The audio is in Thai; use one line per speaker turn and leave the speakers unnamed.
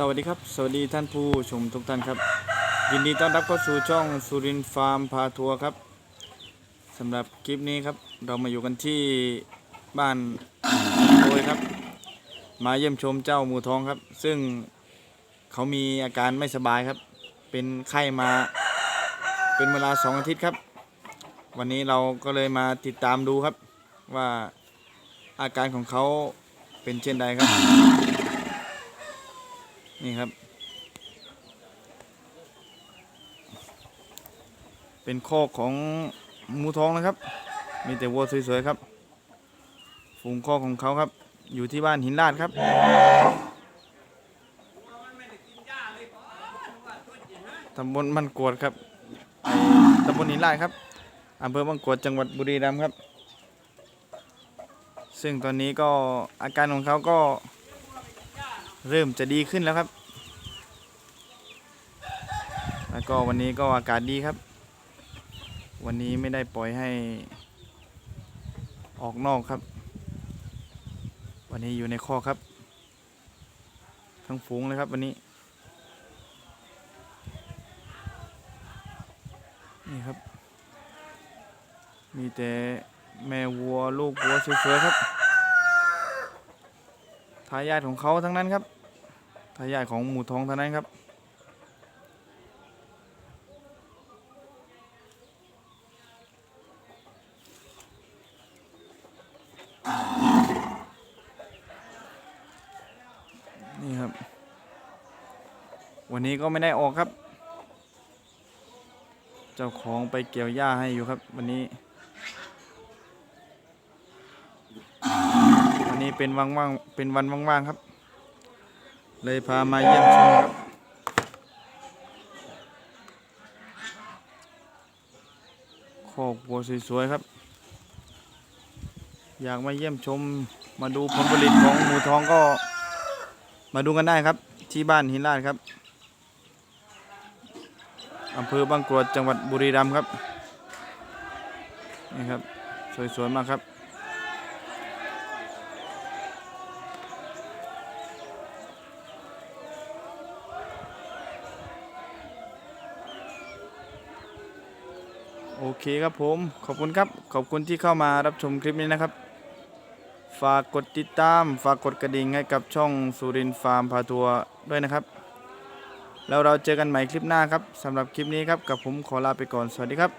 สวัสดีครับ สวัสดีท่านผู้ชมทุกท่านครับ ยินดีต้อนรับเข้าสู่ช่องสุรินฟาร์มพาทัวร์ครับสำหรับคลิปนี้ครับเรามาอยู่กันที่บ้านโดยครับ มาเยี่ยมชมเจ้าหมูทองครับ ซึ่งเขามีอาการไม่สบายครับ เป็นไข้มาเป็นเวลาสองอาทิตย์ครับ วันนี้เราก็เลยมาติดตามดูครับว่าอาการของเขาเป็นเช่นใดครับ นี่ครับ เป็นคอกของมูทองนะครับ มีแต่วัวสวยๆครับฝูงคอกของเขาครับ อยู่ที่บ้านหินลาดครับตำบลมันกวดครับตำบลหินลาดครับอำเภอบางกวดจังหวัดบุรีรัมย์ครับ ซึ่งตอนนี้ก็อาการของเขาก็ เริ่มจะดีขึ้นแล้วครับ แล้วก็วันนี้ก็อากาศดีครับ วันนี้ไม่ได้ปล่อยให้ออกนอกครับ วันนี้อยู่ในข้อครับ ทั้งฝูงเลยครับวันนี้ นี่ครับ มีแต่แม่วัวลูกวัวสวยๆครับทายาทของเขาทั้งนั้นครับ ทายาทของหมูทองทั้งนั้นครับนี่ครับ วันนี้ก็ไม่ได้ออกครับ เจ้าของไปเกี่ยวหญ้าให้อยู่ครับ วันนี้ วันนี้เป็นว่างๆเป็นวันว่างๆครับ เลยพามาเยี่ยมชมครับโคกวัวสวยๆครับ อยากมาเยี่ยมชมมาดูผลผลิตของหมูทองก็มาดูกันได้ครับ ที่บ้านหินลาดครับอำเภอบางกรวดจังหวัดบุรีรัมย์ครับนี่ครับ สวยๆมากครับ โอเคครับผม ขอบคุณครับ ขอบคุณที่เข้ามารับชมคลิปนี้นะครับ ฝากกดติดตาม ฝากกดกระดิ่งให้กับช่องสุรินฟาร์มพาทัวร์ด้วยนะครับ แล้วเราเจอกันใหม่คลิปหน้าครับสำหรับคลิปนี้ครับกับผมขอลาไปก่อน สวัสดีครับ